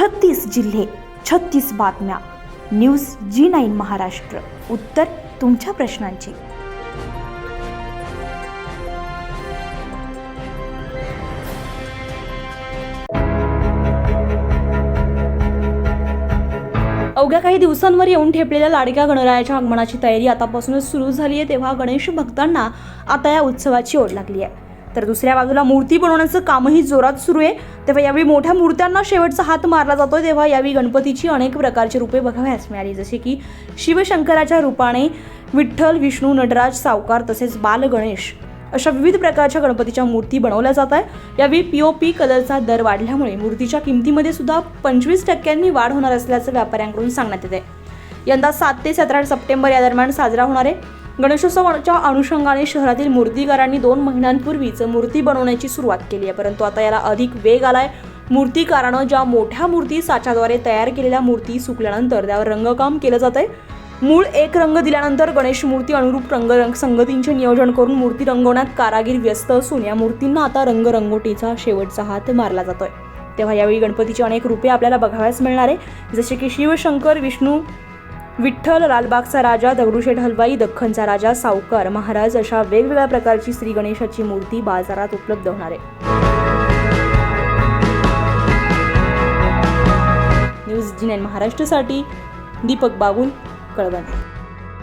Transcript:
छत्तीस जिल्हे छत्तीस बातम्या. News G nine Maharashtra. उत्तर तुमच्या प्रश्नांची. अवघ्या काही दिवसांवर येऊन ठेपलेल्या लाडक्या गणरायाच्या आगमनाची तयारी आतापासूनच सुरू झाली आहे तेव्हा गणेश भक्तांना आता या उत्सवाची ओढ लागली आहे तर दुसऱ्या बाजूला मूर्ती बनवण्याचं कामही जोरात सुरू आहे. तेव्हा यावेळी मोठ्या मूर्त्यांना शेवटचा हात मारला जातोय. तेव्हा यावेळी गणपतीची अनेक प्रकारची रूपे बघावयास मिळाली. जसे की शिवशंकराच्या रूपाने विठ्ठल विष्णू नटराज सावकार तसेच बाल गणेश अशा विविध प्रकारच्या गणपतीच्या मूर्ती बनवल्या जात आहे यावेळी पी ओ पी कलरचा दर वाढल्यामुळे मूर्तीच्या किमतीमध्ये सुद्धा पंचवीस टक्क्यांनी वाढ होणार असल्याचं व्यापाऱ्यांकडून सांगण्यात येत. आहे यंदा सात ते सतरा सप्टेंबर या दरम्यान साजरा होणार आहे. गणेशोत्सवाच्या अनुषंगाने शहरातील मूर्तिकारांनी दोन महिन्यांपूर्वीच मूर्ती बनवण्याची सुरुवात केली आहे. परंतु आता याला अधिक वेग आलाय. मूर्तिकारानं ज्या मोठ्या मूर्ती साच्याद्वारे तयार केलेल्या मूर्ती सुकल्यानंतर त्यावर रंगकाम केलं जात आहे. मूळ एक रंग दिल्यानंतर गणेश मूर्ती अनुरूप रंग रंग संगतींचे नियोजन करून मूर्ती रंगवण्यात कारागीर व्यस्त असून या मूर्तींना आता रंगरंगोटीचा शेवटचा हात मारला जातोय. तेव्हा यावेळी गणपतीची अनेक रूपे आपल्याला बघाव्यास मिळणार आहे. जसे की शिवशंकर विष्णू विठ्ठल लालबागचा राजा दगडूशेठ हलवाई दख्खनचा राजा सावकार महाराज अशा वेगवेगळ्या प्रकारची श्री गणेशाची मूर्ती बाजारात उपलब्ध होणार आहे. न्यूज जी नाईन महाराष्ट्रसाठी दीपक बागुल कळवण.